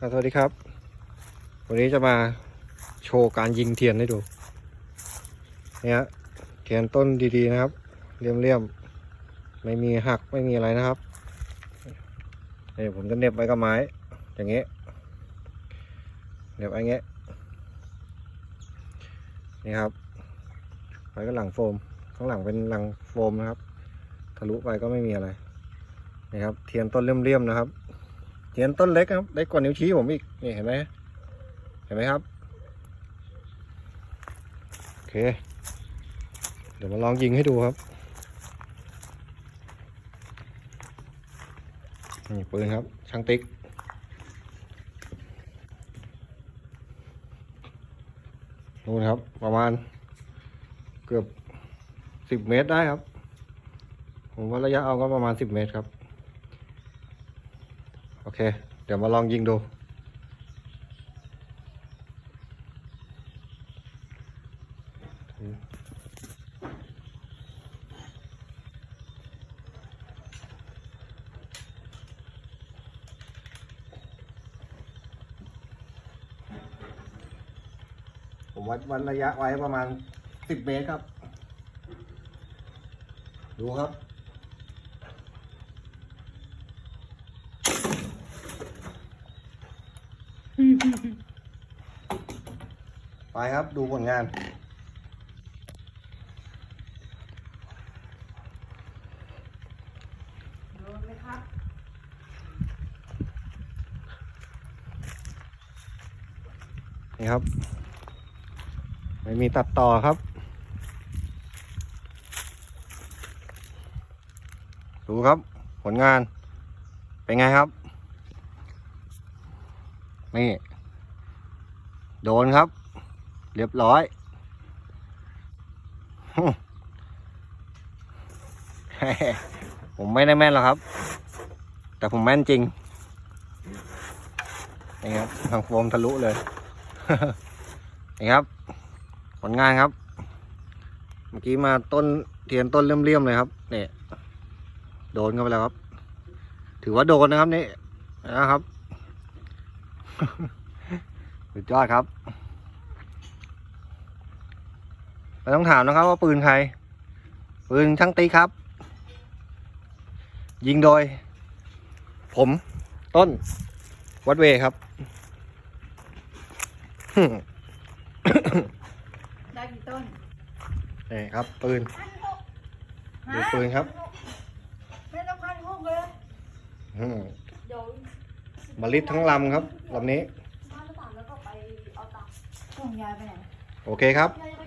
สวัสดีครับ วันนี้จะมาโชว์การยิงเทียนให้ดูเนี่ยเทียนต้นดีๆนะครับเลี่ยมๆไม่มีหักไม่มีอะไรนะครับนี่ผมจะเน็บไว้กับไม้ อย่างเงี้ยเน็บไว้เงี้ยนี่ครับไว้ก็หลังโฟม ข้างหลังเป็นหลังโฟมนะครับ ทะลุไปก็ไม่มีอะไรนี่ครับ เทียนต้นเลี่ยมๆนะครับ เทียนต้นเล็กครับเล็กกว่านิ้วชี้ผมอีกนี่เห็นไหมเห็นไหมครับโอเค เดี๋ยวมาลองยิงให้ดูครับนี่ปืนครับช่างติ๊กนู่นครับประมาณเกือบสิบเมตรได้ครับ ผมว่าระยะเอาก็ประมาณสิบเมตรครับ โอเค เดี๋ยวมาลองยิงดู ผมวัดวันระยะไว้ประมาณสิบเมตรครับ ดูครับ ไปครับดูผลงาน โดนไหมครับ นี่ครับ ไม่มีตัดต่อครับ ดูครับ ผลงาน เป็นไงครับ นี่ โดนครับ เรียบร้อย ผมไม่ได้แม่นหรอกครับ แต่ผมแม่นจริงนี่ครับทางโฟมทะลุเลยนี่ครับ ผลงานครับ เมื่อกี้มาต้นเทียนต้นเลี่ยมๆเลยครับเนี่ยโดนเข้าไปแล้วครับ ถือว่าโดนนะครับนี่นะครับสุดยอดครับ ไม่ต้องถามนะครับว่าปืนใคร ปืนช่างตีครับ ยิงโดย ผมต้น วัดเวครับ ได้กี่ต้นนี่ครับ ปืนพันหกดูปืนครับ ไม่ต้องพันหกเลยอืมเดี๋ยวมาลิดทั้งลำครับลำนี้ บ้านหรือเปล่าแล้วก็ไปเอาตังค์ส่งยายไปไหน โอเคครับ ยาย